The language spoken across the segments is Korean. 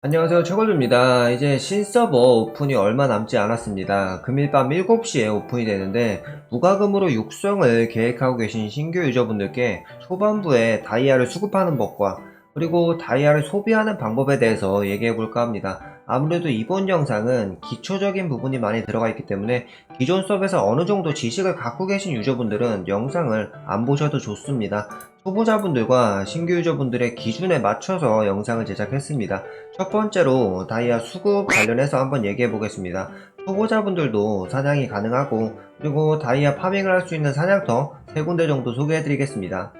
안녕하세요. 최걸주입니다. 이제 신서버 오픈이 얼마 남지 않았습니다. 금일 밤 7시에 오픈이 되는데 무과금으로 육성을 계획하고 계신 신규 유저분들께 초반부에 다이아를 수급하는 법과 그리고 다이아를 소비하는 방법에 대해서 얘기해 볼까 합니다. 아무래도 이번 영상은 기초적인 부분이 많이 들어가 있기 때문에 기존 서버에서 어느 정도 지식을 갖고 계신 유저분들은 영상을 안 보셔도 좋습니다 초보자분들과 신규 유저분들의 기준에 맞춰서 영상을 제작했습니다. 첫 번째로 다이아 수급 관련해서 한번 얘기해 보겠습니다. 초보자분들도 사냥이 가능하고 그리고 다이아 파밍을 할 수 있는 사냥터 세 군데 정도 소개해 드리겠습니다.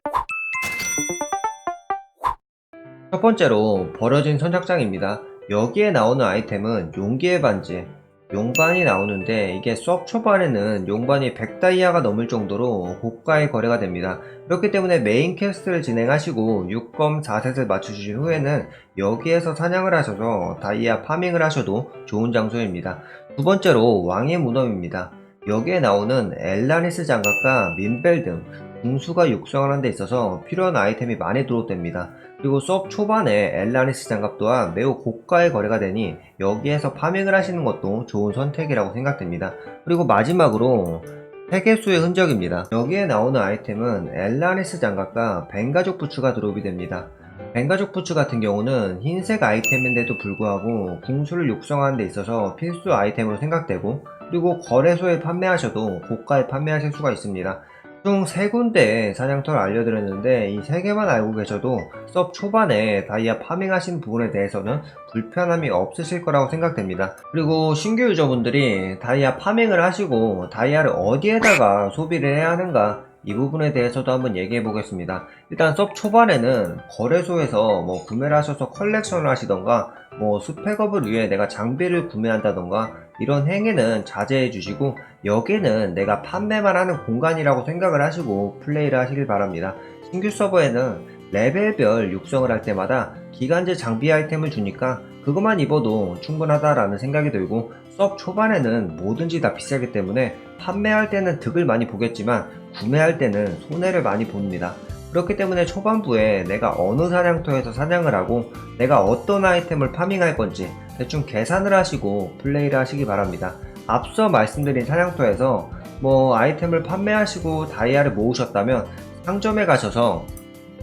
첫 번째로 버려진 선착장입니다. 여기에 나오는 아이템은 용기의 반지, 용반이 나오는데 이게 수업 초반에는 용반이 100다이아가 넘을 정도로 고가의 거래가 됩니다. 그렇기 때문에 메인 퀘스트를 진행하시고 6검 4셋을 맞추신 후에는 여기에서 사냥을 하셔서 다이아 파밍을 하셔도 좋은 장소입니다. 두 번째로 왕의 무덤입니다. 여기에 나오는 엘라니스 장갑과 민벨 등 궁수가 육성하는 데 있어서 필요한 아이템이 많이 들어옵됩니다. 그리고 수업 초반에 엘라니스 장갑 또한 매우 고가의 거래가 되니 여기에서 파밍을 하시는 것도 좋은 선택이라고 생각됩니다. 그리고 마지막으로 세계수의 흔적입니다. 여기에 나오는 아이템은 엘라니스 장갑과 벤가족 부츠가 드롭이 됩니다. 벤가족 부츠 같은 경우는 흰색 아이템인데도 불구하고 궁수를 육성하는 데 있어서 필수 아이템으로 생각되고 그리고 거래소에 판매하셔도 고가에 판매하실 수가 있습니다. 총 세 군데의 사냥터를 알려드렸는데 이 세 개만 알고 계셔도 섭 초반에 다이아 파밍하신 부분에 대해서는 불편함이 없으실 거라고 생각됩니다. 그리고 신규 유저분들이 다이아 파밍을 하시고 다이아를 어디에다가 소비를 해야 하는가 이 부분에 대해서도 한번 얘기해 보겠습니다. 일단 섭 초반에는 거래소에서 뭐 구매를 하셔서 컬렉션을 하시던가 뭐 스펙업을 위해 내가 장비를 구매한다던가 이런 행위는 자제해 주시고 여기는 내가 판매만 하는 공간이라고 생각을 하시고 플레이를 하시길 바랍니다. 신규 서버에는 레벨별 육성을 할 때마다 기간제 장비 아이템을 주니까 그것만 입어도 충분하다라는 생각이 들고 섭 초반에는 뭐든지 다 비싸기 때문에 판매할 때는 득을 많이 보겠지만 구매할 때는 손해를 많이 봅니다. 그렇기 때문에 초반부에 내가 어느 사냥터에서 사냥을 하고 내가 어떤 아이템을 파밍할 건지 대충 계산을 하시고 플레이를 하시기 바랍니다. 앞서 말씀드린 사냥터에서 뭐 아이템을 판매하시고 다이아를 모으셨다면 상점에 가셔서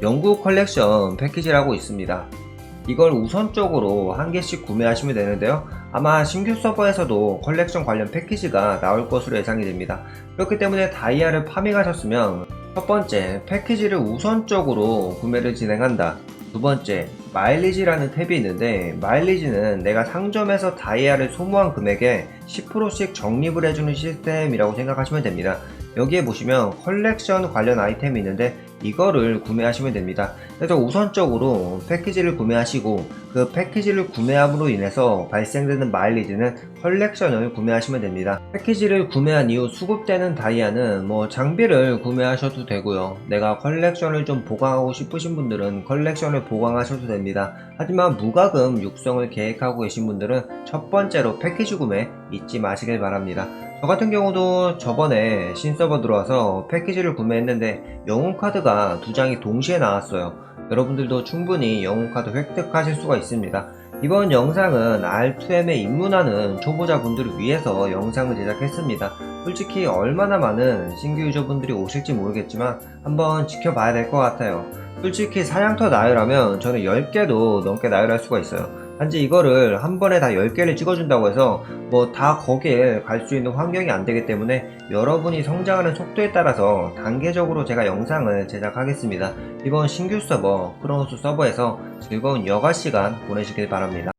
영국 컬렉션 패키지라고 있습니다. 이걸 우선적으로 한 개씩 구매하시면 되는데요. 아마 신규 서버에서도 컬렉션 관련 패키지가 나올 것으로 예상이 됩니다. 그렇기 때문에 다이아를 파밍하셨으면 첫 번째, 패키지를 우선적으로 구매를 진행한다. 두 번째, 마일리지라는 탭이 있는데 마일리지는 내가 상점에서 다이아를 소모한 금액에 10%씩 적립을 해주는 시스템이라고 생각하시면 됩니다. 여기에 보시면 컬렉션 관련 아이템이 있는데 이거를 구매하시면 됩니다. 그래서 우선적으로 패키지를 구매하시고 그 패키지를 구매함으로 인해서 발생되는 마일리지는 컬렉션을 구매하시면 됩니다. 패키지를 구매한 이후 수급되는 다이아는 뭐 장비를 구매하셔도 되고요. 내가 컬렉션을 좀 보강하고 싶으신 분들은 컬렉션을 보강하셔도 됩니다. 하지만 무과금 육성을 계획하고 계신 분들은 첫 번째로 패키지 구매 잊지 마시길 바랍니다. 저 같은 경우도 저번에 신서버 들어와서 패키지를 구매했는데 영웅카드가 두 장이 동시에 나왔어요. 여러분들도 충분히 영웅카드 획득하실 수가 있습니다. 이번 영상은 R2M에 입문하는 초보자분들을 위해서 영상을 제작했습니다. 솔직히 얼마나 많은 신규 유저분들이 오실지 모르겠지만 한번 지켜봐야 될 것 같아요. 솔직히 사냥터 나열하면 저는 10개도 넘게 나열할 수가 있어요. 단지 이거를 한 번에 다 10개를 찍어준다고 해서 뭐 다 거기에 갈 수 있는 환경이 안 되기 때문에 여러분이 성장하는 속도에 따라서 단계적으로 제가 영상을 제작하겠습니다. 이번 신규 서버, 크로노스 서버에서 즐거운 여가 시간 보내시길 바랍니다.